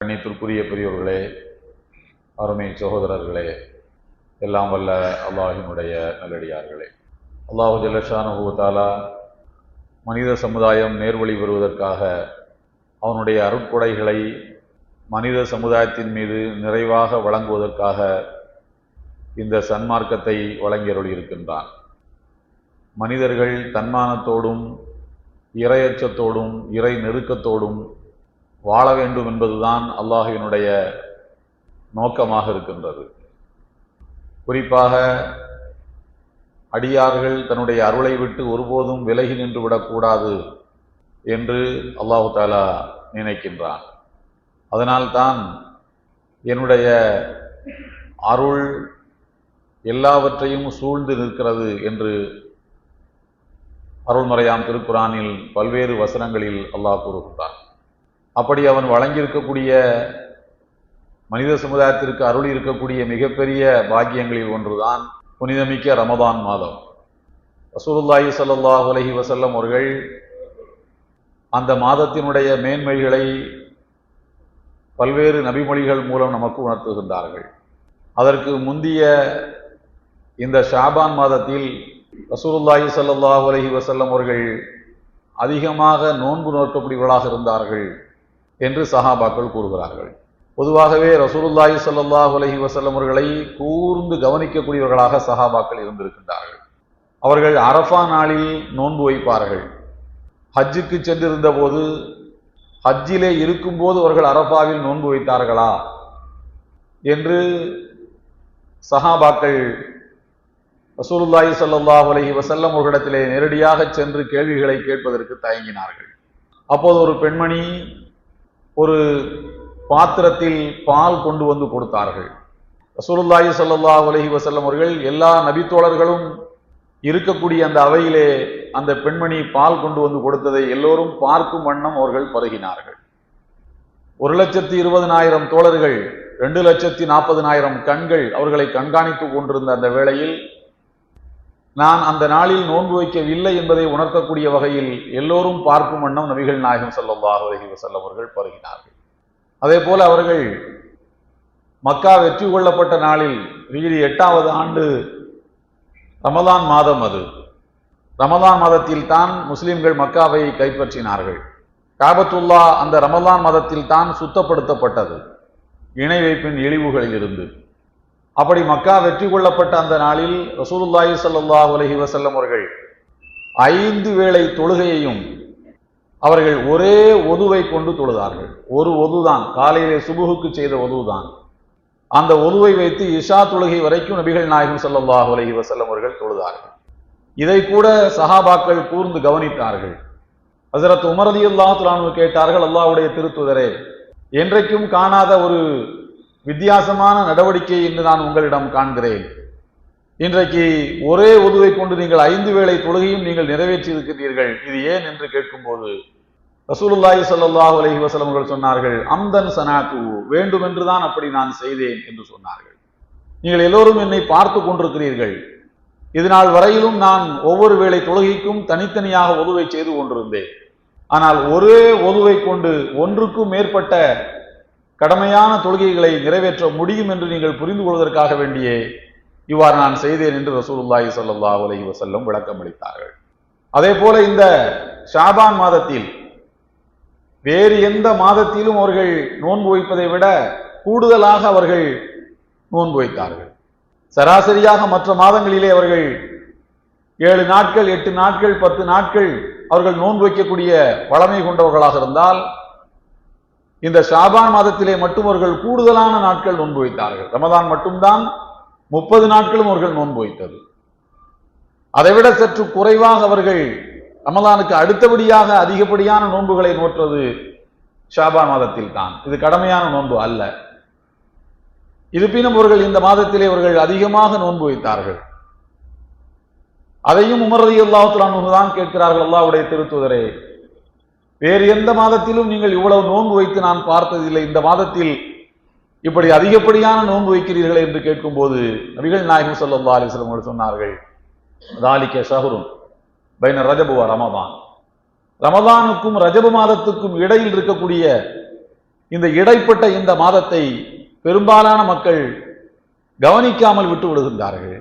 கண்ணியத்திற்குரிய பெரியோர்களே அருமை சகோதரர்களே எல்லாம் வல்ல அல்லாஹினுடைய நல்லடியார்களே. அல்லாஹு ஜல்லஷானு மனித சமுதாயம் நேர்வழி பெறுவதற்காக அவனுடைய அருட்கொடைகளை மனித சமுதாயத்தின் மீது நிறைவாக வழங்குவதற்காக இந்த சன்மார்க்கத்தை வழங்கியருளியிருக்கின்றான் மனிதர்கள் தன்மானத்தோடும் இரையச்சத்தோடும் இறை நெருக்கத்தோடும் வாழ வேண்டும் என்பதுதான் அல்லாஹினுடைய நோக்கமாக இருக்கின்றது. குறிப்பாக அடியார்கள் தன்னுடைய அருளை விட்டு ஒருபோதும் விலகி நின்று விடக்கூடாது என்று அல்லாஹு தாலா நினைக்கின்றான். அதனால்தான் என்னுடைய அருள் எல்லாவற்றையும் சூழ்ந்து நிற்கிறது என்று அருள்மறையாம் திருக்குறானில் பல்வேறு வசனங்களில் அல்லாஹ் கூறுகின்றான். அப்படி அவன் வழங்கியிருக்கக்கூடிய மனித சமுதாயத்திற்கு அருள் இருக்கக்கூடிய மிகப்பெரிய பாக்கியங்களில் ஒன்றுதான் புனிதமிக்க ரமதான் மாதம். ரசூலுல்லாஹி சல்லாஹ் அலஹி வசல்லம் அவர்கள் அந்த மாதத்தினுடைய மேன்மைகளை பல்வேறு நபிமொழிகள் மூலம் நமக்கு உணர்த்துகின்றார்கள். அதற்கு முந்திய இந்த ஷாபான் மாதத்தில் ரசூலுல்லாஹி சல்லாஹ் அலஹி வசல்லம் அவர்கள் அதிகமாக நோன்பு நோக்கக்கூடியவர்களாக இருந்தார்கள். என்று சஹாபாக்கள் கூறுகிறார்கள். பொதுவாகவே ரசூலுல்லாஹி சல்லாஹ் அலஹி வஸல்லம் அவர்களை கூர்ந்து கவனிக்கக்கூடியவர்களாக சஹாபாக்கள் இருந்திருக்கின்றார்கள். அவர்கள் அரஃபா நாளில் நோன்பு வைப்பார்கள். ஹஜ்ஜுக்கு சென்றிருந்த போது ஹஜ்ஜிலே இருக்கும்போது அவர்கள் அரஃபாவில் நோன்பு வைத்தார்களா என்று சஹாபாக்கள் ரசூலுல்லாஹி சல்லாஹ் அலஹி வசல்லம் அவர்களிடத்திலே நேரடியாக சென்று கேள்விகளை கேட்பதற்கு தயங்கினார்கள். அப்போது ஒரு பெண்மணி ஒரு பாத்திரத்தில் பால் கொண்டு வந்து கொடுத்தார்கள். ரசூலுல்லாஹி சல்லா அலைஹி வசல்லம் அவர்கள் எல்லா நபித்தோழர்களும் இருக்கக்கூடிய அந்த அவையிலே அந்த பெண்மணி பால் கொண்டு வந்து கொடுத்ததை எல்லோரும் பார்க்கும் வண்ணம் அவர்கள் பருகினார்கள். ஒரு லட்சத்தி இருபதனாயிரம் தோழர்கள் ரெண்டு லட்சத்தி நாற்பதனாயிரம் கண்கள் அவர்களை கண்காணித்துக் கொண்டிருந்த அந்த வேளையில் நான் அந்த நாளில் நோன்பு வைக்கவில்லை என்பதை உணர்த்தக்கூடிய வகையில் எல்லோரும் பார்க்கும் வண்ணம் நபிகள் நாயகம் ஸல்லல்லாஹு அலைஹி அவர்கள் பருகினார்கள் அதே போல அவர்கள் மக்கா வெற்றி கொள்ளப்பட்ட நாளில் ஹிஜ்ரி எட்டாவது ஆண்டு ரமதான் மாதம் அது. ரமதான் மாதத்தில் தான் முஸ்லிம்கள் மக்காவை கைப்பற்றினார்கள். காபத்துல்லா அந்த ரமதான் மாதத்தில் தான் சுத்தப்படுத்தப்பட்டது. இணை வைப்பின் இழிவுகளில் இருந்து அப்படி மக்கா வெற்றி கொள்ளப்பட்ட அந்த நாளில் ரசூலுல்லாஹி சல்லாஹ் அலைஹி வசல்லம் அவர்கள் ஐந்து வேளை தொழுகையையும் அவர்கள் ஒரே ஒதுவை கொண்டு தொழுதார்கள். ஒரு ஒதுதான். காலையிலே சுபுகுக்கு செய்த ஒதுதான். அந்த ஒதுவை வைத்து இஷா தொழுகை வரைக்கும் நபிகள் நாயகம் சல்லாஹ் உலகி வசல்லம் அவர்கள் தொழுதார்கள். இதை கூட சஹாபாக்கள் கூர்ந்து கவனித்தார்கள். ஹசரத் உமரதியுல்லாஹ் துலானு கேட்டார்கள் அல்லாவுடைய திருத்துதரே என்றைக்கும் காணாத ஒரு வித்தியாசமான நடவடிக்கை என்று நான் உங்களிடம் காண்கிறேன். இன்றைக்கு ஒரே உதுவை கொண்டு நீங்கள் ஐந்து வேளை தொழுகையும் நீங்கள் நிறைவேற்றி இருக்கிறீர்கள் இது ஏன் என்று கேட்கும்போது ரசூலுல்லாஹி சல்லாஹூ அலஹி வசலம் அவர்கள் சொன்னார்கள் அம்தன் சனாத்து வேண்டுமென்று தான் அப்படி நான் செய்தேன் என்று சொன்னார்கள். நீங்கள் எல்லோரும் என்னை பார்த்து கொண்டிருக்கிறீர்கள். இதனால் வரையிலும் நான் ஒவ்வொரு வேளை தொழுகைக்கும் தனித்தனியாக ஒதுவை செய்து கொண்டிருந்தேன். ஆனால் ஒரே ஒதுவை கொண்டு ஒன்றுக்கும் மேற்பட்ட கடமையான தொழுகைகளை நிறைவேற்ற முடியும் என்று நீங்கள் புரிந்து கொள்வதற்காக வேண்டியே இவ்வாறு நான் செய்தேன் என்று ரசூலுல்லாஹி ஸல்லல்லாஹு அலஹி வசல்லம் விளக்கம் அளித்தார்கள். அதே போல இந்த ஷாபான் மாதத்தில் வேறு எந்த மாதத்திலும் அவர்கள் நோன்பு வைப்பதை விட கூடுதலாக அவர்கள் நோன்பு வைத்தார்கள். சராசரியாக மற்ற மாதங்களிலே அவர்கள் ஏழு நாட்கள் எட்டு நாட்கள் பத்து நாட்கள் அவர்கள் நோன்பு வைக்கக்கூடிய வளமை கொண்டவர்களாக இருந்தால் இந்த ஷாபான் மாதத்திலே மட்டும் அவர்கள் கூடுதலான நாட்கள் நோன்பு வைத்தார்கள். ரமதான் மட்டும்தான் முப்பது நாட்களும் அவர்கள் நோன்பு வைத்தது. அதைவிட சற்று குறைவாக அவர்கள் ரமதானுக்கு அடுத்தபடியாக அதிகப்படியான நோன்புகளை நோற்றது ஷாபான் மாதத்தில் தான். இது கடமையான நோன்பு அல்ல. இருப்பினும் அவர்கள் இந்த மாதத்திலே அவர்கள் அதிகமாக நோன்பு வைத்தார்கள். அதையும் உமரதி அல்லாஹுலானு தான் கேட்கிறார்கள் அல்லாவுடைய திருத்துதரே. வேறு எந்த மாதத்திலும் நீங்கள் இவ்வளவு நோன்பு வைத்து நான் பார்த்ததில்லை. இந்த மாதத்தில் இப்படி அதிகப்படியான நோன்பு வைக்கிறீர்கள் என்று கேட்கும்போது நபிகள் நாயகம் சொல்லா அலைஹி அவர்கள் சொன்னார்கள் தாலிக்க ஷஹ்ருன் பைன ரஜபுவா ரமதான். ரமதானுக்கும் ரஜபு மாதத்துக்கும் இடையில் இருக்கக்கூடிய இந்த இடைப்பட்ட இந்த மாதத்தை பெரும்பாலான மக்கள் கவனிக்காமல் விட்டு விடுகின்றார்கள்.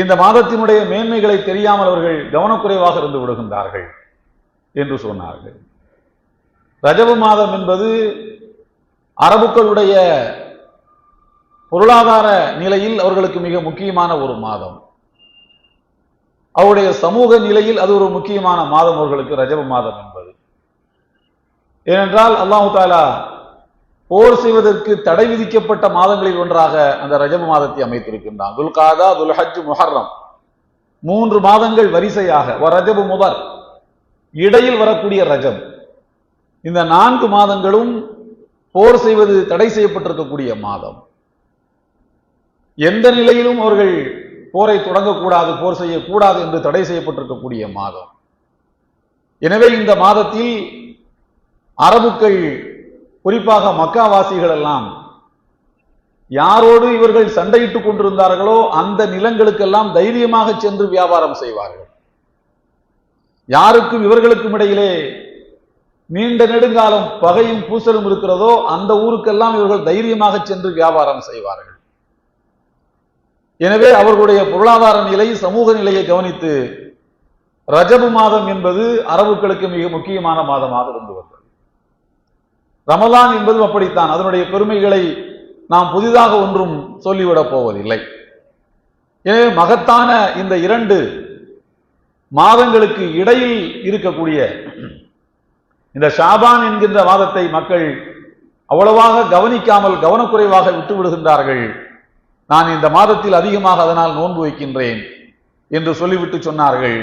இந்த மாதத்தினுடைய மேன்மைகளை தெரியாமல் அவர்கள் கவனக்குறைவாக இருந்து விடுகின்றார்கள். என்று சொன்னார்கள். ரஜப மாதம் என்பது அரபுக்களுடைய பொருளாதார நிலையில் அவர்களுக்கு மிக முக்கியமான ஒரு மாதம். அவருடைய சமூக நிலையில் அது ஒரு முக்கியமான மாதம் அவர்களுக்கு ரஜப மாதம் என்பது. ஏனென்றால் அல்லாஹு தாலா போர் செய்வதற்கு தடை விதிக்கப்பட்ட மாதங்களில் ஒன்றாக அந்த ரஜப மாதத்தை அமைத்திருக்கின்றான். துல்காதா துல்ஹஜ் முஹர்ரம். மூன்று மாதங்கள் வரிசையாக ரஜபு முதல் இடையில் வரக்கூடிய ரஜம். இந்த நான்கு மாதங்களும் போர் செய்வது தடை செய்யப்பட்டிருக்கக்கூடிய மாதம். எந்த நிலையிலும் அவர்கள் போரை தொடங்கக்கூடாது போர் செய்யக்கூடாது என்று தடை செய்யப்பட்டிருக்கக்கூடிய மாதம். எனவே இந்த மாதத்தில் அரபுக்கள் குறிப்பாக மக்காவாசிகள் எல்லாம் யாரோடு இவர்கள் சண்டையிட்டுக் கொண்டிருந்தார்களோ அந்த நிலங்களுக்கெல்லாம் தைரியமாக சென்று வியாபாரம் செய்வார்கள். யாருக்கும் இவர்களுக்கும் இடையிலே நீண்ட நெடுங்காலம் பகையும் பூசலும் இருக்கிறதோ அந்த ஊருக்கெல்லாம் இவர்கள் தைரியமாக சென்று வியாபாரம் செய்வார்கள். எனவே அவர்களுடைய பொருளாதார நிலை சமூக நிலையை கவனித்து ரஜபு மாதம் என்பது அரபுக்களுக்கு மிக முக்கியமான மாதமாக இருந்து வந்தது. ரமலான் என்பதும் அப்படித்தான். அதனுடைய பெருமைகளை நாம் புதிதாக ஒன்றும் சொல்லிவிடப் போவதில்லை. எனவே மகத்தான இந்த இரண்டு மாதங்களுக்கு இடையில் இருக்கக்கூடிய இந்த ஷாபான் என்கின்ற மாதத்தை மக்கள் அவ்வளவாக கவனிக்காமல் கவனக்குறைவாக விட்டு விடுகின்றார்கள். நான் இந்த மாதத்தில் அதிகமாக அதனால் நோன்பு வைக்கின்றேன் என்று சொல்லிவிட்டு சொன்னார்கள்.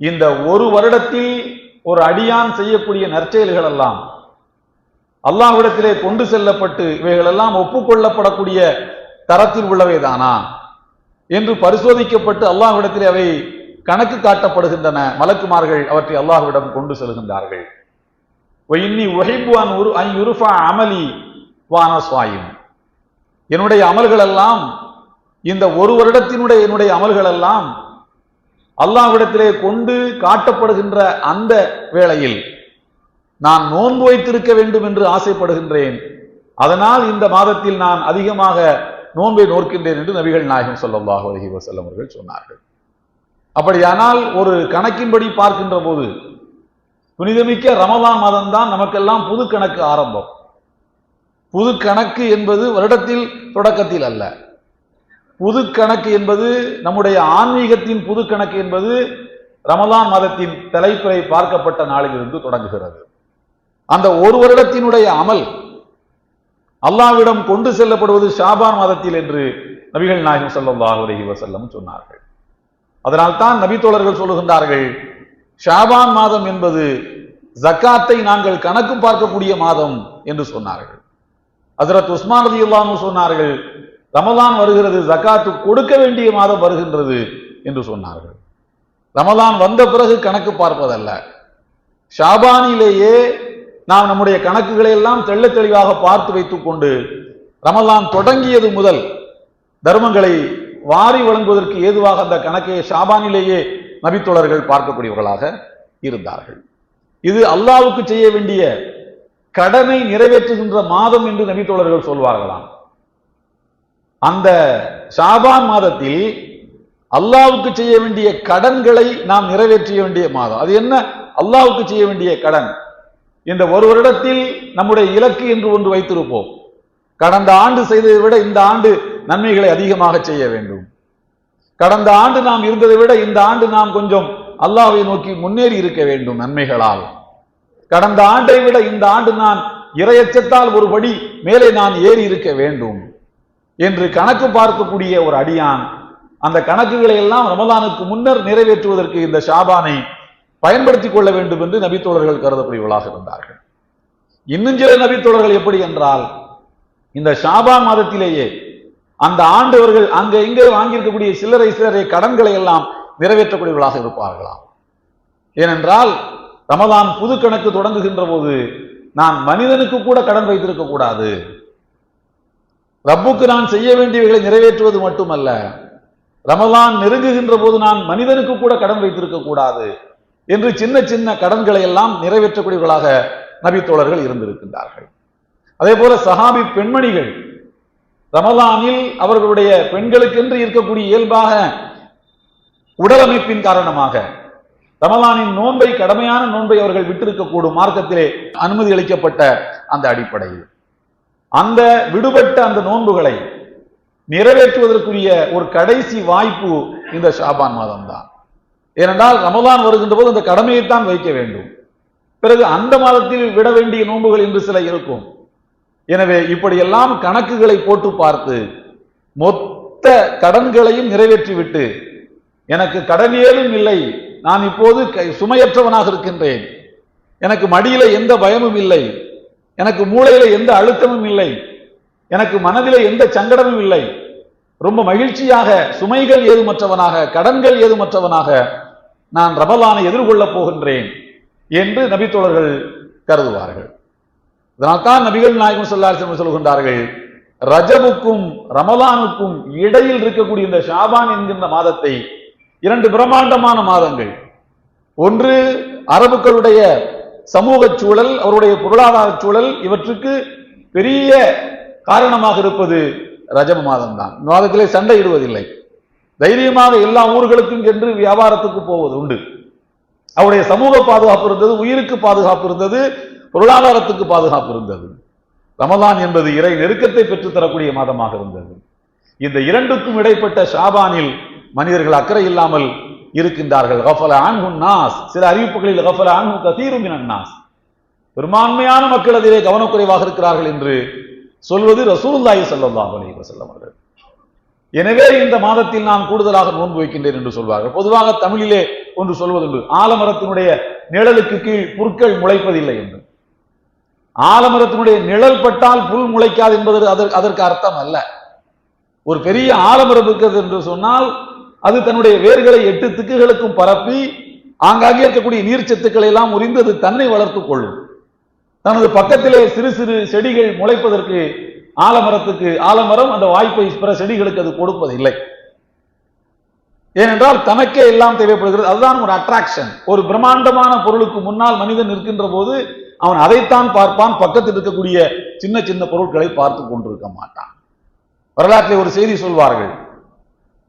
இந்த ஒரு வருடத்தில் ஒரு அடியான் செய்யக்கூடிய நற்செயல்கள் எல்லாம் அல்லாஹ்விடத்திலே கொண்டு செல்லப்பட்டு இவைகளெல்லாம் ஒப்புக்கொள்ளப்படக்கூடிய தரத்தில் உள்ளவைதானா? என்று பரிசோதிக்கப்பட்டு அல்லாஹ்விடத்திலே அவை கணக்கு காட்டப்படுகின்றன. மலக்குமார்கள் அவற்றை அல்லாஹ்விடம் கொண்டு செல்கின்றார்கள். இன்னி உஹைப்புவான் உரு ஐ அமலி வானஸ்வாயும் என்னுடைய அமல்கள் எல்லாம் இந்த ஒரு வருடத்தினுடைய என்னுடைய அமல்கள் எல்லாம் அல்லாஹ்விடத்திலே கொண்டு காட்டப்படுகின்ற அந்த வேளையில் நான் நோன்பு வைத்திருக்க வேண்டும் என்று ஆசைப்படுகின்றேன். அதனால் இந்த மாதத்தில் நான் அதிகமாக நோன்பை நோக்கின்றேன் என்று நபிகள் நாயகம் ஸல்லல்லாஹு அலைஹி வஸல்லம் அவர்கள் சொன்னார்கள். அப்படியானால் ஒரு கணக்கின்படி பார்க்கின்ற போது புனிதமிக்க ரமதான் மாதம் தான் நமக்கெல்லாம் புது கணக்கு ஆரம்பம். புது கணக்கு என்பது வருடத்தில் தொடக்கத்தில் அல்ல. புது கணக்கு என்பது நம்முடைய ஆன்மீகத்தின் புது கணக்கு என்பது ரமதான் மாதத்தின் தலைப்பிறை பார்க்கப்பட்ட நாளிலிருந்து தொடங்குகிறது. அந்த ஒரு வருடத்தினுடைய அமல் அல்லாவிடம் கொண்டு செல்லப்படுவது ஷாபான் மாதத்தில் என்று நபிகள் நாயகம் ஸல்லல்லாஹு அலைஹி வசல்லம் சொன்னார்கள். அதனால்தான் நபித்தோழர்கள் சொல்லுகின்றார்கள் ஷாபான் மாதம் என்பது ஜக்காத்தை நாங்கள் கணக்கு பார்க்கக்கூடிய மாதம் என்று சொன்னார்கள். ஹஜரத் உஸ்மான் ரலியல்லாஹு சொன்னார்கள் ரமலான் வருகிறது ஜக்காத்து கொடுக்க வேண்டிய மாதம் வருகின்றது என்று சொன்னார்கள். ரமலான் வந்த பிறகு கணக்கு பார்ப்பதல்ல. ஷாபானிலேயே நாம் நம்முடைய கணக்குகளை எல்லாம் தெள்ள தெளிவாக பார்த்து வைத்துக்கொண்டு ரமலான் தொடங்கியது முதல் தர்மங்களை வாரி வழங்குவதற்கு ஏதுவாக அந்த கணக்கை ஷாபானிலேயே நபித்தோழர்கள் பார்க்கக்கூடியவர்களாக இருந்தார்கள். இது அல்லாவுக்கு செய்ய வேண்டிய கடனை நிறைவேற்றுகின்ற மாதம் என்று நபித்தோழர்கள் சொல்வார்களாம். அந்த ஷாபான் மாதத்தில் அல்லாவுக்கு செய்ய வேண்டிய கடன்களை நாம் நிறைவேற்றிய வேண்டிய மாதம். அது என்ன? அல்லாவுக்கு செய்ய வேண்டிய கடன். இந்த ஒரு வருடத்தில் நம்முடைய இலக்கு என்று ஒன்று வைத்திருப்போம். கடந்த ஆண்டு செய்ததை விட இந்த ஆண்டு நன்மைகளை அதிகமாக செய்ய வேண்டும். கடந்த ஆண்டு நாம் இருந்ததை விட இந்த ஆண்டு நாம் கொஞ்சம் அல்லாவை நோக்கி முன்னேறி இருக்க வேண்டும் நன்மைகளால். கடந்த ஆண்டை விட இந்த ஆண்டு நான் இரையச்சத்தால் ஒரு படி மேலே நான் ஏறி இருக்க வேண்டும் என்று கணக்கு பார்க்கக்கூடிய ஒரு அடியான். அந்த கணக்குகளை எல்லாம் ரமதானுக்கு முன்னர் நிறைவேற்றுவதற்கு இந்த ஷாபானை பயன்படுத்திக் கொள்ள வேண்டும் என்று நபித்தோழர்கள் கருதக்கூடியவர்களாக இருந்தார்கள். இன்னும் சில நபித்தோழர்கள் எப்படி என்றால் இந்த ஷாபான் மாதத்திலேயே அந்த ஆண்டவர்கள் அங்க இங்கே வாங்கியிருக்கக்கூடிய சில்லறை சில்லறை கடன்களை எல்லாம் நிறைவேற்றக்கூடியவர்களாக இருப்பார்களாம். ஏனென்றால் ரமதான் புது கணக்கு தொடங்குகின்ற போது நான் மனிதனுக்கு கூட கடன் வைத்திருக்க கூடாது. ரப்புக்கு நான் செய்ய வேண்டியவைகளை நிறைவேற்றுவது மட்டுமல்ல ரமதான் நெருங்குகின்ற போது நான் மனிதனுக்கு கூட கடன் வைத்திருக்க கூடாது என்று சின்ன சின்ன கடன்களை எல்லாம் நிறைவேற்றக்கூடியவர்களாக நபித்தோழர்கள் இருந்திருக்கின்றார்கள். அதே போல சஹாபி பெண்மணிகள் ரமலானில் அவர்களுடைய பெண்களுக்கென்று இருக்கக்கூடிய இயல்பாக உடலமைப்பின் காரணமாக ரமலானின் நோன்பை கடமையான நோன்பை அவர்கள் விட்டிருக்கக்கூடும் மார்க்கத்திலே அனுமதி அளிக்கப்பட்ட அந்த அடிப்படையில். அந்த விடுபட்ட அந்த நோன்புகளை நிறைவேற்றுவதற்குரிய ஒரு கடைசி வாய்ப்பு இந்த ஷாபான் மாதம் தான் ஏனென்றால் ரமலான் வருகின்ற போது அந்த கடமையைத்தான் வைக்க வேண்டும். பிறகு அந்த மாதத்தில் விட வேண்டிய நோன்புகள் என்று சில இருக்கும். எனவே இப்படியெல்லாம் கணக்குகளை போட்டு பார்த்து மொத்த கடன்களையும் நிறைவேற்றிவிட்டு எனக்கு கடன் ஏதும் இல்லை நான் இப்போது சுமையற்றவனாக இருக்கின்றேன். எனக்கு மடியில எந்த பயமும் இல்லை. எனக்கு மூளையில எந்த அழுத்தமும் இல்லை. எனக்கு மனதில எந்த சங்கடமும் இல்லை. ரொம்ப மகிழ்ச்சியாக சுமைகள் ஏதுமற்றவனாக கடன்கள் ஏதுமற்றவனாக நான் ரமலானை எதிர்கொள்ளப் போகின்றேன் என்று நபித்தோழர்கள் கருதுவார்கள். இதனால்தான் நபிகள் நாயகம் சொல்லாசம் சொல்கின்றார்கள் ரஜபுக்கும் ரமலானுக்கும் இடையில் இருக்கக்கூடிய இந்த ஷாபான் என்கின்ற மாதத்தை இரண்டு பிரம்மாண்டமான மாதங்கள். ஒன்று அரபுக்களுடைய சமூக சூழல் அவருடைய பொருளாதார சூழல் இவற்றுக்கு பெரிய காரணமாக இருப்பது ரஜப மாதம் தான் மாதத்திலே சண்டையிடுவதில்லை தைரியமாக எல்லா ஊர்களுக்கும் சென்று வியாபாரத்துக்கு போவது உண்டு. அவருடைய சமூக பாதுகாப்பு இருந்தது உயிருக்கு பாதுகாப்பு இருந்தது பொருளாதாரத்துக்கு பாதுகாப்பு இருந்தது. ரமதான் என்பது இறை நெருக்கத்தை பெற்றுத் தரக்கூடிய மாதமாக இருந்தது. இந்த இரண்டுக்கும் இடைப்பட்ட ஷாபானில் மனிதர்கள் அக்கறை இல்லாமல் இருக்கின்றார்கள். கஃபல அன்ஹு நாஸ். சில அறிவிப்புகளில் கஃபல அன்ஹு கதீரும் நாஸ். பெரும்பான்மையான மக்கள் அதிலே கவனக்குறைவாக இருக்கிறார்கள் என்று சொல்வது ரசூலுல்லாஹி ஸல்லல்லாஹு அலி வசல்லம் அவர்கள். எனவே இந்த மாதத்தில் நான் கூடுதலாக நோன்பு வைக்கின்றேன் என்று சொல்வார்கள். பொதுவாக தமிழிலே ஒன்று சொல்வதுண்டு ஆலமரத்தினுடைய நிழலுக்கு கீழ் புற்கள் முளைப்பதில்லை என்று. ஆலமரத்தினுடைய நிழல் பட்டால் புல் முளைக்காது என்பது அதற்கு அதற்கு அர்த்தம் அல்ல. ஒரு பெரிய ஆலமரம் இருக்கிறது என்று சொன்னால் அது தன்னுடைய வேர்களை எட்டு திக்குகளுக்கும் பரப்பி ஆங்காங்கே இருக்கக்கூடிய நீர்ச்சத்துக்களை எல்லாம் உறிந்து அது தன்னை வளர்த்துக் கொள்ளும். தனது பக்கத்திலே சிறு சிறு செடிகள் முளைப்பதற்கு ஆலமரத்துக்கு ஆலமரம் அந்த வாய்ப்பை பிற செடிகளுக்கு அது கொடுப்பதில்லை. ஏனென்றால் தனக்கே எல்லாம் தேவைப்படுகிறது. அதுதான் ஒரு அட்ராக்ஷன் ஒரு பிரம்மாண்டமான பொருளுக்கு முன்னால் மனிதன் நிற்கின்ற போது அவன் அதைத்தான் பார்ப்பான். பக்கத்தில் இருக்கக்கூடிய சின்ன சின்ன பொருட்களை பார்த்து கொண்டிருக்க மாட்டான். வரலாற்றில் ஒரு செய்தி சொல்வார்கள்.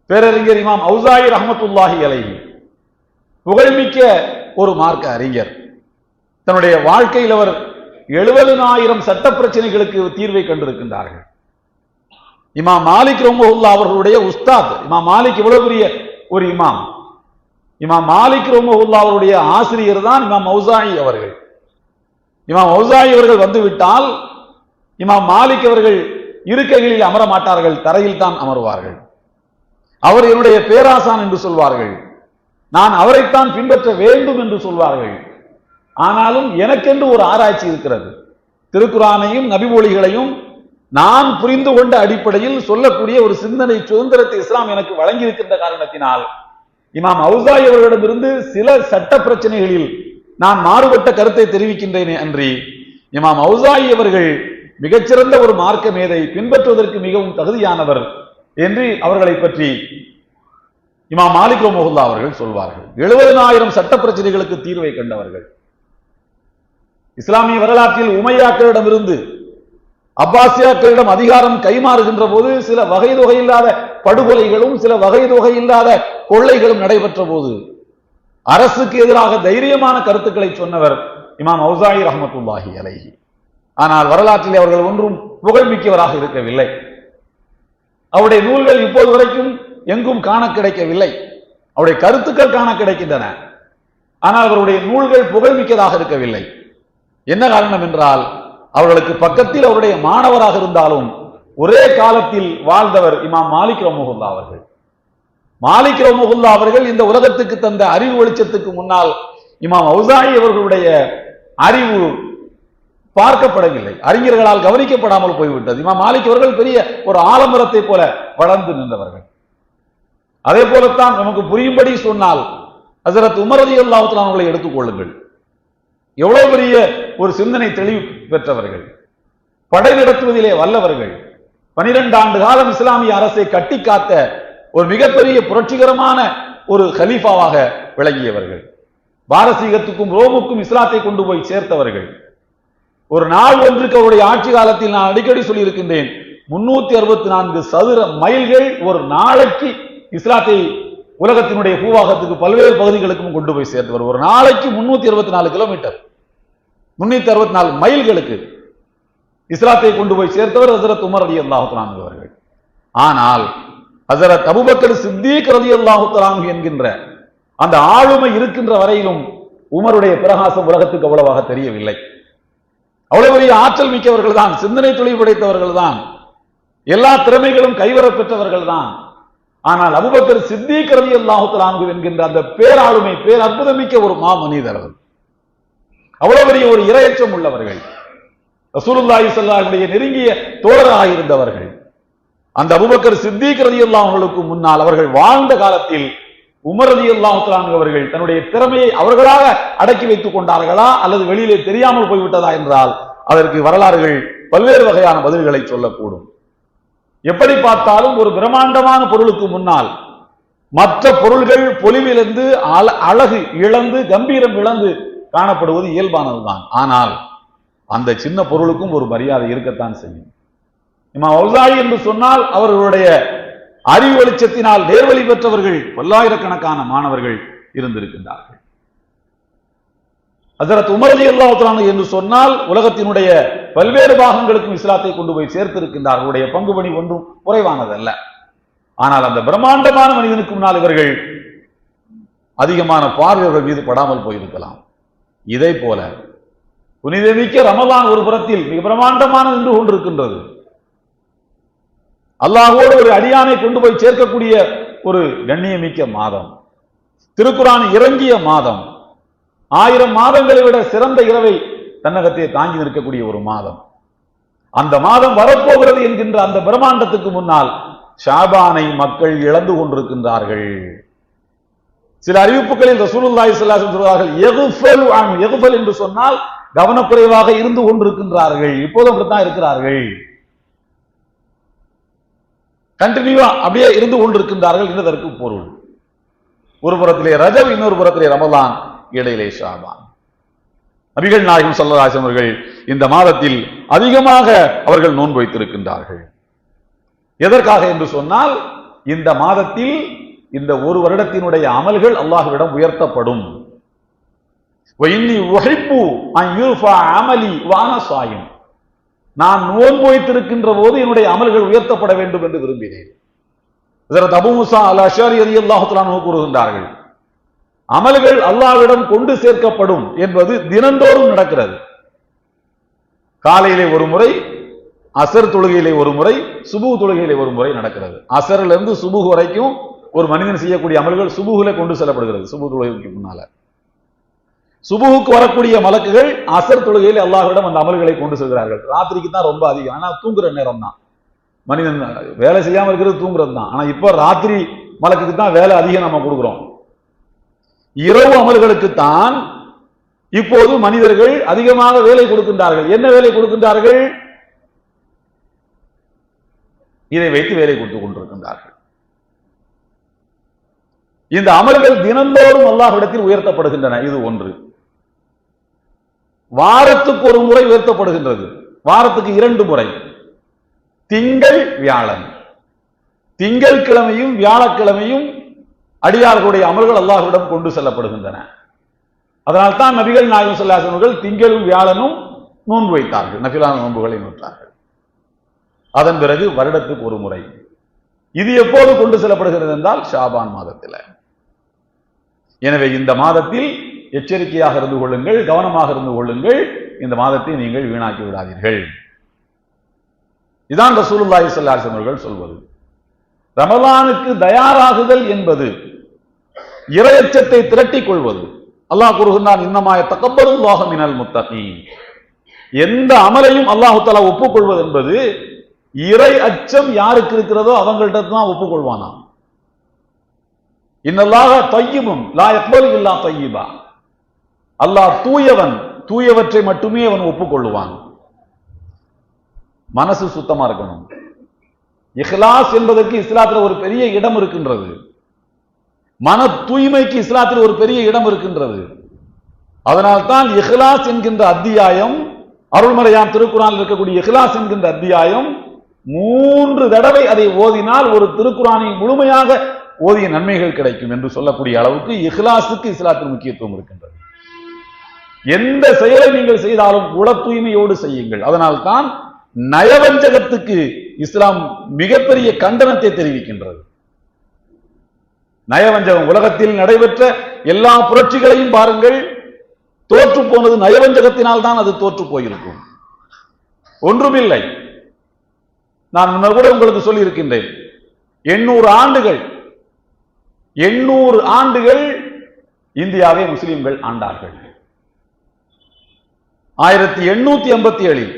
பேரறிஞர் இமாம் அவுசாயி ரஹமத்துல்லாஹி அலைஹி புகழ்மிக்க ஒரு மார்க்க அறிஞர். தன்னுடைய வாழ்க்கையில் அவர் எழுபதனாயிரம் சட்ட பிரச்சனைகளுக்கு தீர்வை கண்டிருக்கின்றார்கள். இமாம் மாலிக் ரொம்புல்லா அவர்களுடைய உஸ்தாத் இமாம் மாலிக் இவ்வளவு பெரிய ஒரு இமாம். இமாம் மாலிக் ரொம்புல்லா அவருடைய ஆசிரியர் தான் இமாம் மௌசாயி அவர்கள். இமாம் மௌசாயி அவர்கள் வந்துவிட்டால் இமாம் மாலிக் அவர்கள் இருக்கைகளில் அமர மாட்டார்கள் தரையில் தான் அமர்வார்கள். அவர் என்னுடைய பேராசான் என்று சொல்வார்கள். நான் அவரைத்தான் பின்பற்ற வேண்டும் என்று சொல்வார்கள். ஆனாலும் எனக்கென்று ஒரு ஆராய்ச்சி இருக்கிறது. திருக்குறானையும் நபிமொழிகளையும் நான் புரிந்து கொண்ட அடிப்படையில் சொல்லக்கூடிய ஒரு சிந்தனை சுதந்திரத்தை இஸ்லாம் எனக்கு வழங்கியிருக்கின்ற காரணத்தினால் இமாம் அவுசாய் அவர்களிடமிருந்து சில சட்ட பிரச்சனைகளில் நான் மாறுபட்ட கருத்தை தெரிவிக்கின்றேனே அன்றி இமாம் அவுசாயி அவர்கள் மிகச்சிறந்த ஒரு மார்க்க மேதை பின்பற்றுவதற்கு மிகவும் தகுதியானவர் என்று அவர்களை பற்றி இமாம் மாலிக் ரோமோகுல்லா அவர்கள் சொல்வார்கள். எழுபதனாயிரம் சட்ட பிரச்சனைகளுக்கு தீர்வை கண்டவர்கள். இஸ்லாமிய வரலாற்றில் உமையாக்களிடமிருந்து அப்பாசியாக்களிடம் அதிகாரம் கைமாறுகின்ற போது சில வகை தொகை இல்லாத படுகொலைகளும் சில வகை தொகை இல்லாத கொள்ளைகளும் நடைபெற்ற போது அரசுக்கு எதிராக தைரியமான கருத்துக்களை சொன்னவர் இமாம் அவுசாயி ரஹமத்துல்லாஹி அலைஹி. ஆனால் வரலாற்றில் அவர்கள் ஒன்றும் புகழ்மிக்கவராக இருக்கவில்லை. அவருடைய நூல்கள் இப்போது வரைக்கும் எங்கும் காண கிடைக்கவில்லை. அவருடைய கருத்துக்கள் காண கிடைக்கின்றன. ஆனால் அவருடைய நூல்கள் புகழ்மிக்கதாக இருக்கவில்லை. என்ன காரணம் என்றால் அவர்களுக்கு பக்கத்தில் அவருடைய மாணவராக இருந்தாலும் ஒரே காலத்தில் வாழ்ந்தவர் இமாம் மாலிக் ரமோகுல்லா அவர்கள். மாலிக் ரோமகுல்லா அவர்கள் இந்த உலகத்துக்கு தந்த அறிவு வெளிச்சத்துக்கு முன்னால் இமாம் அவுசாயி அவர்களுடைய அறிவு பார்க்கப்படவில்லை. அறிஞர்களால் கவனிக்கப்படாமல் போய்விட்டது. இமாம் மாலிக் அவர்கள் பெரிய ஒரு ஆலமரத்தை போல வளர்ந்து நின்றவர்கள். அதே போலத்தான் நமக்கு புரியும்படி சொன்னால் ஹசரத் உமரதி அல்லாஹத்தில் அவர்களை எடுத்துக்கொள்ளுங்கள் எவ்வளவு பெரிய ஒரு சிந்தனை தெளிவு பெற்றவர்கள். படை நடத்துவதிலே வல்லவர்கள். பனிரெண்டு ஆண்டு காலம் இஸ்லாமிய அரசை கட்டி காத்த ஒரு மிகப்பெரிய புரட்சிகரமான ஒரு ஹலீஃபாவாக விளங்கியவர்கள். பாரசீகத்துக்கும் ரோமுக்கும் இஸ்லாத்தை கொண்டு போய் சேர்த்தவர்கள். ஒரு நாள் ஒன்றுக்கு அவருடைய ஆட்சி காலத்தில் நான் அடிக்கடி சொல்லியிருக்கின்றேன் முன்னூத்தி அறுபத்தி நான்கு சதுர மைல்கள் ஒரு நாளைக்கு இஸ்லாத்தை உலகத்தினுடைய பூவாகத்துக்கு பல்வேறு பகுதிகளுக்கும் கொண்டு போய் சேர்த்தவர். ஒரு நாளைக்கு முன்னூத்தி அறுபத்தி நாலு கிலோமீட்டர். முன்னூத்தி அறுபத்தி நாலு மைல்களுக்கு இஸ்லாத்தை கொண்டு போய் சேர்த்தவர் ஹசரத் உமர் அலி அல்லாஹுத்தலான் அவர்கள். ஆனால் ஹசரத் அபுபக்கர் சித்திக் ரதி அல்லாஹுத்தலான் என்கின்ற அந்த ஆளுமை இருக்கின்ற வரையிலும் உமருடைய பிரகாசம் உலகத்துக்கு அவ்வளவாக தெரியவில்லை. அவ்வளவு பெரிய ஆற்றல் மிக்கவர்கள் தான் சிந்தனை தொழில் படைத்தவர்கள் தான் எல்லா திறமைகளும் கைவர பெற்றவர்கள் தான். ஆனால் அபுபக்கர் சித்திக் ரதி அல்லாஹுத்தலான் என்கின்ற அந்த பேராளுமை பேர் அற்புதமிக்க ஒரு மாமனிதர் மனிதர் அவ்வளவு பெரிய ஒரு இரையச்சம் உள்ளவர்கள். ரசூலுல்லாஹி ஸல்லல்லாஹு நெருங்கிய தோழராக இருந்தவர்கள். அந்த அபுபக்கர் சித்திக் ரலியல்லாஹு அவர்களுக்கு முன்னால் அவர்கள் வாழ்ந்த காலத்தில் உமர் ரலியல்லாஹு அவர்கள் தன்னுடைய திறமையை அவர்களாக அடக்கி வைத்துக் கொண்டார்களா அல்லது வெளியிலே தெரியாமல் போய்விட்டதா என்றால் அதற்கு வரலாறுகள் பல்வேறு வகையான பதில்களை சொல்லக்கூடும். எப்படி பார்த்தாலும் ஒரு பிரம்மாண்டமான பொருளுக்கு முன்னால் மற்ற பொருள்கள் பொலிவிலிருந்து அழகு இழந்து கம்பீரம் இழந்து காணப்படுவது இயல்பானதுதான். ஆனால் அந்த சின்ன பொருளுக்கும் ஒரு மரியாதை இருக்கத்தான் செய்யும். இமா ஒல்தாயி என்று சொன்னால் அவர்களுடைய அறிவு வெளிச்சத்தினால் நேர்வழி பெற்றவர்கள் பல்லாயிரக்கணக்கான மாணவர்கள் இருந்திருக்கின்றார்கள். ஹசரத் உமரதி அலி என்று சொன்னால் உலகத்தினுடைய பல்வேறு பாகங்களுக்கும் இஸ்லாத்தை கொண்டு போய் சேர்த்திருக்கின்றார். அவருடைய பங்கு பணி ஒன்றும் குறைவானதல்ல. ஆனால் அந்த பிரம்மாண்டமான மனிதனுக்கு முன்னால் இவர்கள் அதிகமான பார்வையர்கள் மீது படாமல் போயிருக்கலாம். இதை போல புனிதமிக்க ரமலான் ஒரு புறத்தில் மிக பிரம்மாண்டமான நின்று கொண்டிருக்கின்றது. அல்லாஹோடு ஒரு அடியானை கொண்டு போய் சேர்க்கக்கூடிய ஒரு கண்ணியமிக்க மாதம். திருக்குறான் இறங்கிய மாதம். ஆயிரம் மாதங்களை விட சிறந்த இரவை தன்னகத்தை தாங்கி நிற்கக்கூடிய ஒரு மாதம். அந்த மாதம் வரப்போகிறது என்கின்ற அந்த பிரம்மாண்டத்துக்கு முன்னால் ஷாபானை மக்கள் இழந்து கொண்டிருக்கின்றார்கள். சில அறிவிப்புகளில் ரசூலுல்லாஹி ஸல்லல்லாஹு அலைஹி என்று சொன்னால் கவனக்குறைவாக இருந்து கொண்டிருக்கின்றார்கள். இப்போதும் அப்படித்தான் இருக்கிறார்கள். கண்டினியூவா அப்படியே இருந்து கொண்டிருக்கின்றார்கள் என்பதற்கு பொருள். ஒரு புறத்திலே ரஜவ் இன்னொரு புறத்திலே ரமலான் இடையிலே ஷாபான். நபிகள் நாயகம் சல்லராசன் அவர்கள் இந்த மாதத்தில் அதிகமாக அவர்கள் நோன்பு வைத்திருக்கின்றார்கள். எதற்காக என்று சொன்னால் இந்த மாதத்தில் இந்த ஒரு வருடத்தினுடைய அமல்கள் அல்லாஹுவிடம் உயர்த்தப்படும். அமலி வான சாயும். நான் நோன்பு வைத்திருக்கின்ற போது என்னுடைய அமல்கள் உயர்த்தப்பட வேண்டும் என்று விரும்பினேன். இதற்கு அபு அல் அஷாரி அதி அல்லாஹு கூறுகின்றார்கள் அமல்கள் அல்லாவிடம் கொண்டு சேர்க்கப்படும் என்பது தினந்தோறும் நடக்கிறது. காலையிலே ஒரு முறை அசர் தொழுகையிலே ஒரு முறை சுபு தொழுகையிலே ஒரு முறை நடக்கிறது. அசர்ல இருந்து சுபு வரைக்கும் ஒரு மனிதன் செய்யக்கூடிய அமல்கள் சுபுகுல கொண்டு செல்லப்படுகிறது சுபு தொழுகைக்கு முன்னால. சுபுகுக்கு வரக்கூடிய மலக்குகள் அசர் தொழுகையில் அல்லாஹ்விடம் அந்த அமல்களை கொண்டு செல்கிறார்கள். ராத்திரிக்கு தான் ரொம்ப அதிகம். ஆனா தூங்குற நேரம் தான் மனிதன் வேலை செய்யாம இருக்கிறது தூங்குறது தான் ஆனா இப்போ ராத்திரி மலக்குக்கு தான் வேலை அதிகம் நம்ம கொடுக்குறோம். இரவு அமல்களுக்கு தான் இப்போது மனிதர்கள் அதிகமாக வேலை கொடுக்கின்றார்கள். என்ன வேலை கொடுக்கின்றார்கள்? இதை வைத்து வேலை கொடுத்து கொண்டிருக்கின்றார்கள். இந்த அமல்கள் தினந்தோறும் அல்லாஹ்விடத்தில் உயர்த்தப்படுகின்றன. இது ஒன்று. வாரத்துக்கு ஒரு முறை உயர்த்தப்படுகின்றது. வாரத்துக்கு இரண்டு முறை. திங்கள் வியாழன். திங்கள் கிழமையும் வியாழக்கிழமையும் அடியார்களுடைய அமல்கள் அல்லாஹுடன் கொண்டு செல்லப்படுகின்றன. அதனால் தான் நபிகள் நாயகம் ஸல்லல்லாஹு திங்களும் வியாழனும் நோன்பு வைத்தார்கள். நபிலான நோன்புகளை நோற்றார்கள். அதன் பிறகு வருடத்துக்கு ஒரு முறை. இது எப்போது கொண்டு செல்லப்படுகிறது என்றால் ஷாபான் மாதத்தில். எனவே இந்த மாதத்தில் எச்சரிக்கையாக இருந்து கொள்ளுங்கள் கவனமாக இருந்து கொள்ளுங்கள். இந்த மாதத்தை நீங்கள் வீணாக்கி விடாதீர்கள். இதான் ரசூலுல்லாஹி ஸல்லல்லாஹு அவர்கள் சொல்வது. ரமலானுக்கு தயாராகுதல் என்பது இரையச்சத்தை திரட்டிக் கொள்வது. அல்லாஹ் கூறுகின்றான் இன்னமாய தகப்பருல்லாஹ மினல் முத்தகி எந்த அமலையும் அல்லாஹு ஒப்புக்கொள்வது என்பது இறை அச்சம் யாருக்கு இருக்கிறதோ அவங்கள்ட்ட தான் ஒப்புக்கொள்வானாம். இன்னல்லாக தையிபும் லா எப்போது இல்லா தையிபா அல்லாஹ் தூயவன் தூயவற்றை மட்டுமே அவன் ஒப்புக்கொள்ளுவான். மனசு சுத்தமா இருக்கணும். இஹ்லாஸ் என்பதற்கு இஸ்லாத்தில் ஒரு பெரிய இடம் இருக்கின்றது. மன தூய்மைக்கு இஸ்லாத்தில் ஒரு பெரிய இடம் இருக்கின்றது. அதனால்தான் இஹ்லாஸ் என்கின்ற அத்தியாயம் அருள்மறையாம் திருக்குறானில் இருக்கக்கூடிய இஹ்லாஸ் என்கின்ற அத்தியாயம் மூன்று தடவை அதை ஓதினால் ஒரு திருக்குறானை முழுமையாக ஓதிய நன்மைகள் கிடைக்கும் என்று சொல்லக்கூடிய அளவுக்கு இஹ்லாஸுக்கு இஸ்லாத்தின் முக்கியத்துவம் இருக்கின்றது. எந்த செயலை நீங்கள் செய்தாலும் உள தூய்மையோடு செய்யுங்கள். அதனால் தான் நயவஞ்சகத்துக்கு இஸ்லாம் மிகப்பெரிய கண்டனத்தை தெரிவிக்கின்றது. நயவஞ்சகம் உலகத்தில் நடைபெற்ற எல்லா புரட்சிகளையும் பாருங்கள் தோற்று போனது நயவஞ்சகத்தினால் தான் அது தோற்று போயிருக்கும். ஒன்றுமில்லை. நான் முன்னர் கூட உங்களுக்கு சொல்லி இருக்கின்றேன் எண்ணூறு ஆண்டுகள் எண்ணூறு ஆண்டுகள் இந்தியாவை முஸ்லிம்கள் ஆண்டார்கள். ஆயிரத்தி எண்ணூத்தி ஐம்பத்தி ஏழில்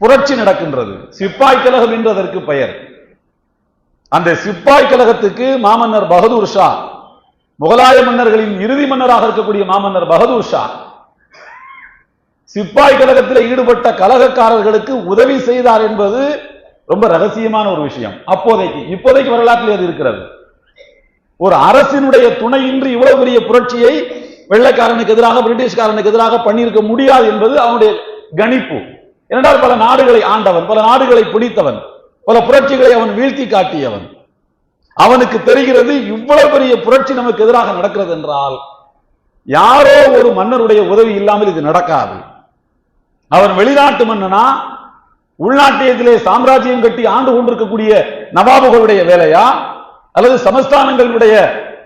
புரட்சி நடக்கின்றது. சிப்பாய் கழகம் என்று அதற்கு பெயர். அந்த சிப்பாய் கழகத்துக்கு மாமன்னர் பகதூர் ஷா முகலாய மன்னர்களின் இறுதி மன்னராக இருக்கக்கூடிய மாமன்னர் பகதூர் ஷா சிப்பாய் கழகத்தில் ஈடுபட்ட கழகக்காரர்களுக்கு உதவி செய்தார் என்பது ரொம்ப ரகசியமான ஒரு விஷயம். அப்போதைக்கு இப்போதைக்கு வரலாற்றில் அது இருக்கிறது. ஒரு அரசினுடைய துணையின்றி இவ்வளவு பெரிய புரட்சியை வெள்ளைக்காரனுக்கு எதிராக பிரிட்டிஷ்காரனுக்கு எதிராக பண்ணியிருக்க முடியாது என்பது அவனுடைய கணிப்பு. ஏனென்றால் பல நாடுகளை ஆண்டவன் பல நாடுகளை பிடித்தவன் பல புரட்சிகளை அவன் வீழ்த்தி காட்டியவன். அவனுக்கு தெரிகிறது இவ்வளவு பெரிய புரட்சி நமக்கு எதிராக நடக்கிறது என்றால் யாரோ ஒரு மன்னருடைய உதவி இல்லாமல் இது நடக்காது. அவன் வெளிநாட்டு மன்னனா? உள்நாட்டியத்திலே சாம்ராஜ்யம் கட்டி ஆண்டு கொண்டிருக்கக்கூடிய நவாபுகளுடைய வேலையா? அல்லது சமஸ்தானங்களுடைய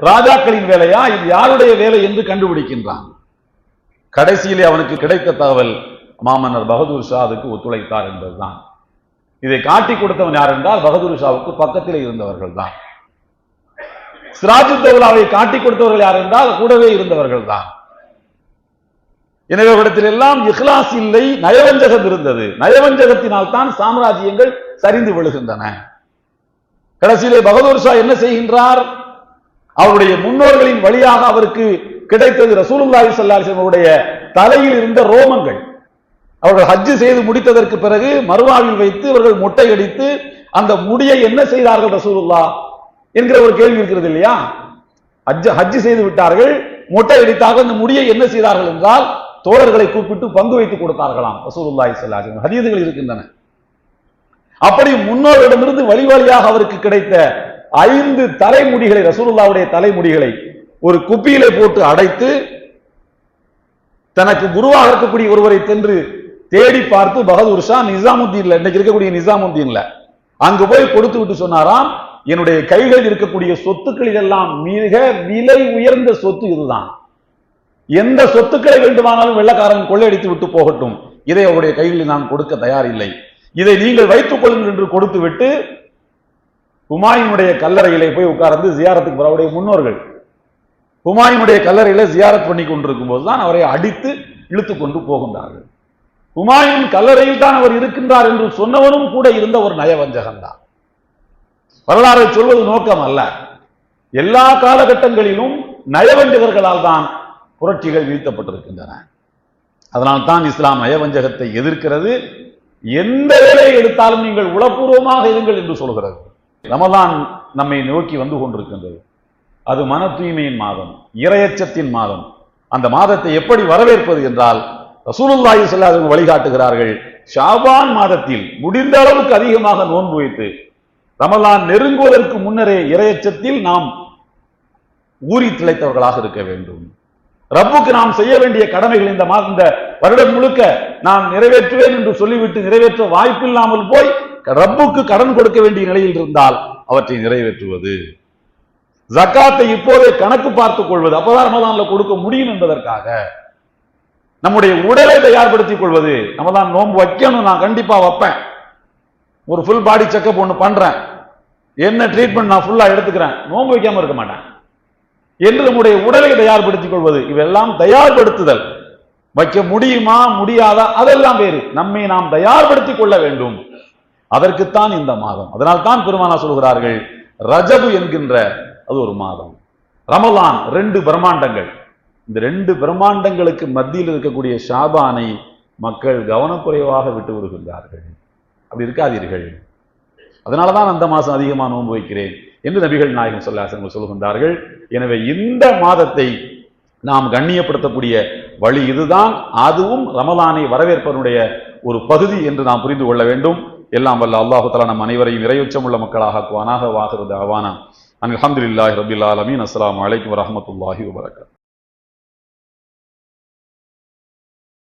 ராஜாக்களின் வேலையா? இது யாருடைய வேலை என்று கண்டுபிடிக்கின்றான். கடைசியிலே அவனுக்கு கிடைத்த தகவல் மாமன்னர் பகதூர் ஷா அதுக்கு ஒத்துழைத்தார் என்பதுதான். இதை காட்டி கொடுத்தவன் யார் என்றால் பகதூர் ஷாவுக்கு பக்கத்திலே இருந்தவர்கள் தான். சிராஜு சிராஜுத்தவுலாவை காட்டி கொடுத்தவர்கள் யார் என்றால் கூடவே இருந்தவர்கள் தான். எனவே இடத்தில் எல்லாம் இஹ்லாஸ் இல்லை நயவஞ்சகம் இருந்தது. நயவஞ்சகத்தினால் தான் சாம்ராஜ்யங்கள் சரிந்து விழுகின்றன. கடைசியிலே பகதூர் ஷா என்ன செய்கின்றார்? அவருடைய முன்னோர்களின் வழியாக அவருக்கு கிடைத்தது ரசூலுல்லாஹி ஸல்லல்லாஹு அவருடைய தலையில் இருந்த ரோமங்கள். அவர்கள் ஹஜ்ஜு செய்து முடித்ததற்கு பிறகு மறுவாவில் வைத்து இவர்கள் மொட்டை அடித்து அந்த முடியை என்ன செய்தார்கள் ரசூலுல்லா என்கிற ஒரு கேள்வி இருக்கிறது இல்லையா? ஹஜ் ஹஜ்ஜு செய்து விட்டார்கள் மொட்டை அடித்தாக அந்த முடியை என்ன செய்தார்கள் என்றால் தோழர்களை கூப்பிட்டு பங்கு வைத்து கொடுத்தார்களாம் ரசூலுல்லாஹி ஸல்லல்லாஹு ஹதீதுகள் இருக்கின்றன. அப்படி முன்னோரிடமிருந்து வழி வழியாக அவருக்கு கிடைத்த ஐந்து தலைமுடிகளை ரசூலுல்லாவுடைய தலைமுடிகளை ஒரு குப்பியிலே போட்டு அடைத்து தனக்கு குருவாக இருக்கக்கூடிய ஒருவரை சென்று தேடி பார்த்து பகதூர் ஷா நிசாமுத்தீன்ல இன்னைக்கு இருக்கக்கூடிய நிசாமுத்தீன்ல அங்கு போய் கொடுத்து விட்டு சொன்னாராம் என்னுடைய கைகளில் இருக்கக்கூடிய சொத்துக்களில் எல்லாம் மிக விலை உயர்ந்த சொத்து இதுதான். எந்த சொத்துக்களை வேண்டுமானாலும் வெள்ளக்காரன் கொள்ளையடித்து விட்டு போகட்டும். இதை அவருடைய கைகளில் நான் கொடுக்க தயாரில்லை. இதை நீங்கள் வைத்துக் கொள்ளுங்கள் என்று கொடுத்து விட்டு ஹுமாயினுடைய கல்லறையிலே போய் உட்கார்ந்து ஜியாரத்துக்கு போற அவருடைய முன்னோர்கள். ஹுமாயினுடைய கல்லறையில ஜியாரத் பண்ணி கொண்டிருக்கும் போதுதான் அவரை அடித்து இழுத்து கொண்டு போகின்றார்கள். ஹுமாயூன் கல்லறையில் தான் அவர் இருக்கின்றார் என்று சொன்னவனும் கூட இருந்த ஒரு நயவஞ்சகன் தான். வரலாறை சொல்வது நோக்கம் அல்ல. எல்லா காலகட்டங்களிலும் நயவஞ்சகர்களால் தான் புரட்சிகள் வீழ்த்தப்பட்டிருக்கின்றன. அதனால் தான் இஸ்லாம் நயவஞ்சகத்தை எதிர்க்கிறது. எந்த வேலையை எடுத்தாலும் நீங்கள் உளப்பூர்வமாக இருங்கள் என்று சொல்கிறது. ரமலான் நம்மை நோக்கி வந்து கொண்டிருக்கின்றது. அது மன தூய்மையின் மாதம் இரையச்சத்தின் மாதம். அந்த மாதத்தை எப்படி வரவேற்பது என்றால் ரசூலுல்லாஹி ஸல்லல்லாஹு வழிகாட்டுகிறார்கள் ஷாபான் மாதத்தில் முடிந்த அளவுக்கு அதிகமாக நோன்பு வைத்து ரமலான் நெருங்குவதற்கு முன்னரே இரையச்சத்தில் நாம் ஊறி திளைத்தவர்களாக இருக்க வேண்டும். ரப்புக்கு நாம் செய்ய வேண்டிய கடமைகள் இந்த மாதம் இந்த வருடம் முழுக்க நான் நிறைவேற்றுவேன் என்று சொல்லிவிட்டு நிறைவேற்ற வாய்ப்பில்லாமல் போய் ரப்புக்கு கடன் கொடுக்க வேண்டிய நிலையில் இருந்தால் அவற்றை நிறைவேற்றுவது. ஜக்காத்தை இப்போதே கணக்கு பார்த்துக் கொள்வது அப்பதான் ரமதான்ல கொடுக்க முடியும் என்பதற்காக. நம்முடைய உடலை தயார்படுத்திக் கொள்வது ரமதான் நோன்பு வைக்கணும் நான் கண்டிப்பா வைப்பேன். ஒரு ஃபுல் பாடி செக்கப் ஒன்று பண்றேன். என்ன ட்ரீட்மெண்ட் நான் ஃபுல்லா எடுத்துக்கிறேன்? நோன்பு வைக்காம இருக்க மாட்டேன். என்று நம்முடைய உடலை தயார்படுத்திக் கொள்வது இவெல்லாம் தயார்படுத்துதல். வைக்க முடியுமா முடியாதா அதெல்லாம் வேறு. நம்மை நாம் தயார்படுத்திக் கொள்ள வேண்டும். அதற்குத்தான் இந்த மாதம். அதனால் தான் பெருமானா சொல்கிறார்கள் ரஜபு என்கின்ற அது ஒரு மாதம். ரமலான் ரெண்டு பிரம்மாண்டங்கள். இந்த ரெண்டு பிரம்மாண்டங்களுக்கு மத்தியில் இருக்கக்கூடிய ஷாபானை மக்கள் கவனக்குறைவாக விட்டு விடுகின்றார்கள். அப்படி இருக்காதீர்கள். அதனாலதான் அந்த மாதம் அதிகமாக நோன்பு வைக்கிறேன் என்று நபிகள் நாயகம் சொல்லாசங்கள் சொல்கின்றார்கள். எனவே இந்த மாதத்தை நாம் கண்ணியப்படுத்தக்கூடிய வழி இதுதான். அதுவும் ரமலானை வரவேற்பனுடைய ஒரு பகுதி என்று நாம் புரிந்து கொள்ள வேண்டும். எல்லாம் வல்ல அல்லாஹு நம் அனைவரையும் இறையுச்சம் உள்ள மக்களாக ஆக்குவானாக வாகிறது அவானா அஹமதுல்லாஹி ரபில் ஆலமீன். அஸ்லாம் வலைக்கம் வரமத்துல்லாஹி வபரகாத்துஹு